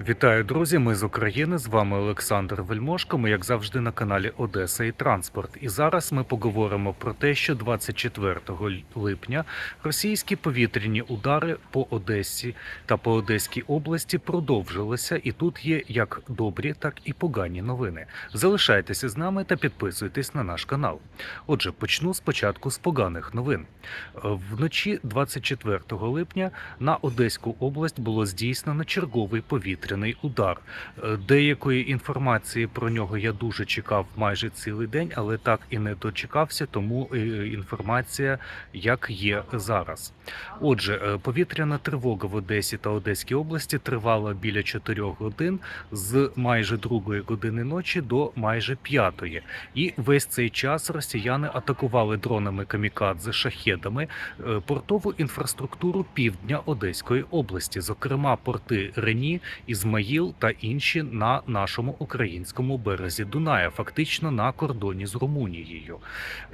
Вітаю, друзі! Ми з України. З вами Олександр Вельмошко. Ми, як завжди, на каналі Одеса і Транспорт. І зараз ми поговоримо про те, що 24 липня російські повітряні удари по Одесі та по Одеській області продовжилися. І тут є як добрі, так і погані новини. Залишайтеся з нами та підписуйтесь на наш канал. Отже, почну спочатку з поганих новин. Вночі 24 липня на Одеську область було здійснено черговий повітряний удар. Е, Деякої інформації про нього я дуже чекав майже цілий день, але так і не дочекався, тому е, інформація як є зараз. Отже, е, повітряна тривога в Одесі та Одеській області тривала біля 4 годин з майже другої години ночі до майже п'ятої. І весь цей час росіяни атакували дронами камікадзе шахедами портову інфраструктуру півдня Одеської області, зокрема порти Рені, Ізмаїл та інші на нашому українському березі Дуная, фактично на кордоні з Румунією.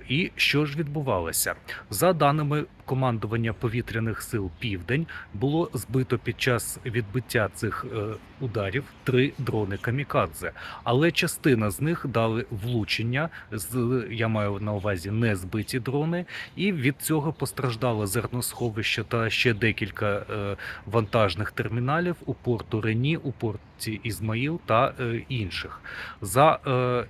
І що ж відбувалося? За даними командування повітряних сил Південь, було збито під час відбиття цих е, ударів три дрони камікадзе, але частина з них дали влучення. З я маю на увазі не збиті дрони, і від цього постраждало зерносховище та ще декілька е, вантажних терміналів у порту Рені, у порті Ізмаїл та е, інших. За е,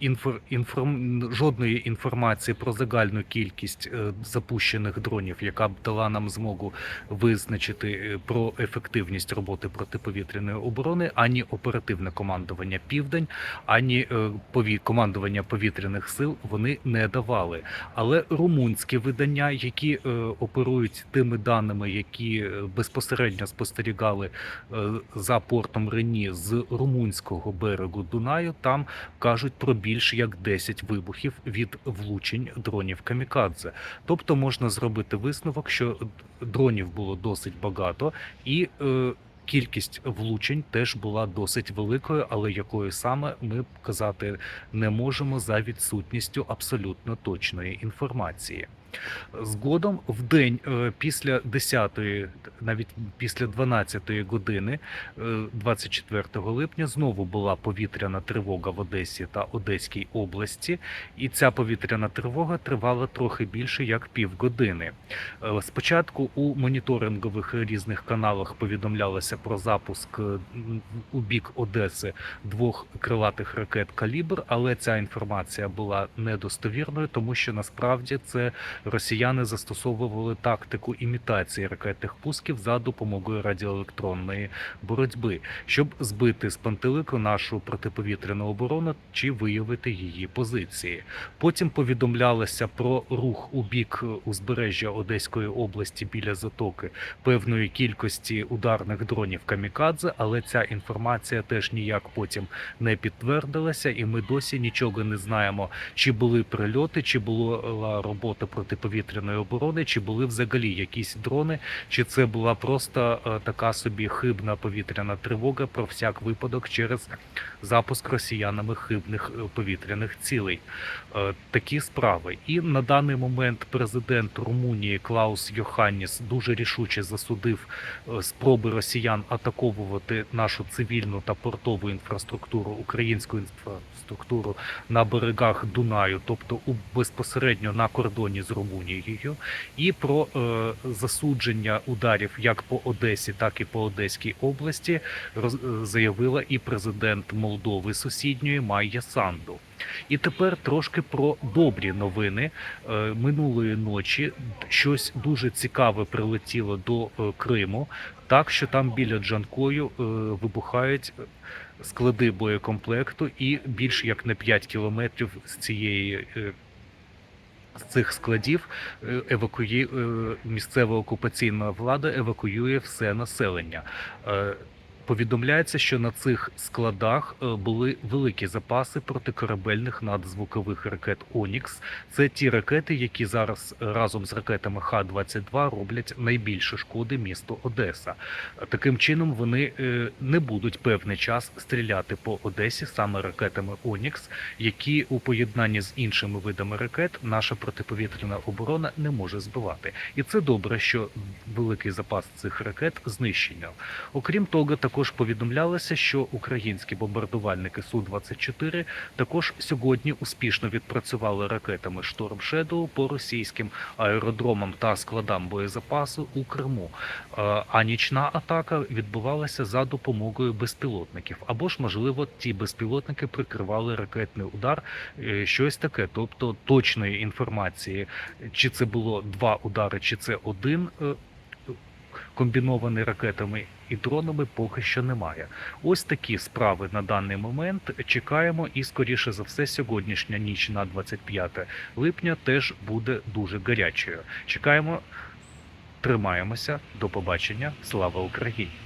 інфор, інформ, жодної інформації про загальну кількість е, запущених дронів, яка б дала нам змогу визначити е, про ефективність роботи протиповітряної оборони, ані оперативне командування Південь, ані е, пові, командування повітряних сил вони не давали. Але румунські видання, які оперують тими даними, які безпосередньо спостерігали за портом Рені з румунського берегу Дунаю, там кажуть про більш як 10 вибухів від влучень дронів камікадзе. Тобто можна зробити висновок, що дронів було досить багато, і е, кількість влучень теж була досить великою, але якою саме ми казати не можемо за відсутністю абсолютно точної інформації. Згодом в день е, після 10-ї, навіть після 12-ї години, е, 24 липня, знову була повітряна тривога в Одесі та Одеській області, і ця повітряна тривога тривала трохи більше як півгодини. Е, Спочатку у моніторингових різних каналах повідомлялося про запуск е, у бік Одеси двох крилатих ракет калібр, але ця інформація була недостовірною, тому що насправді це росіяни застосовували тактику імітації ракетних пусків за допомогою радіоелектронної боротьби, щоб збити з пантелику нашу протиповітряну оборону чи виявити її позиції. Потім повідомлялося про рух у бік узбережжя Одеської області біля затоки певної кількості ударних дронів камікадзе, але ця інформація теж ніяк потім не підтвердилася, і ми досі нічого не знаємо, чи були прильоти, чи була робота протиповітряної оборони, чи були взагалі якісь дрони, чи це була просто е, така собі хибна повітряна тривога про всяк випадок через запуск росіянами хибних е, повітряних цілей. Е, Такі справи. І на даний момент президент Румунії Клаус Йоханніс дуже рішуче засудив спроби росіян атаковувати нашу цивільну та портову інфраструктуру, українську інфраструктуру на берегах Дунаю, тобто у безпосередньо на кордоні з Румунією, і про е, засудження ударів як по Одесі, так і по Одеській області роз- е, заявила і президент Молдови сусідньої Майя Санду. І тепер трошки про добрі новини. Е, Минулої ночі щось дуже цікаве прилетіло до е, Криму, так що там біля Джанкою вибухають склади боєкомплекту, і більш як на 5 кілометрів з цієї. Е, з цих складів евакуї евакує е, місцева окупаційна влада евакуює все населення. Повідомляється, що на цих складах е, були великі запаси протикорабельних надзвукових ракет Онікс. Це ті ракети, які зараз е, разом з ракетами Х-22 роблять найбільше шкоди місту Одеса. Таким чином вони е, не будуть певний час стріляти по Одесі саме ракетами Онікс, які у поєднанні з іншими видами ракет наша протиповітряна оборона не може збивати. І це добре, що великий запас цих ракет знищено. Окрім того, також також повідомлялося, що українські бомбардувальники Су-24 також сьогодні успішно відпрацювали ракетами Шторм Шедоу по російським аеродромам та складам боєзапасу у Криму. Е, А нічна атака відбувалася за допомогою безпілотників. Або ж, можливо, ті безпілотники прикривали ракетний удар, е, щось таке. Тобто точної інформації, чи це було два удари, чи це один. Комбінований ракетами і дронами поки що немає. Ось такі справи на даний момент чекаємо, і скоріше за все, сьогоднішня ніч на 25 липня теж буде дуже гарячою. Чекаємо, тримаємося. До побачення. Слава Україні!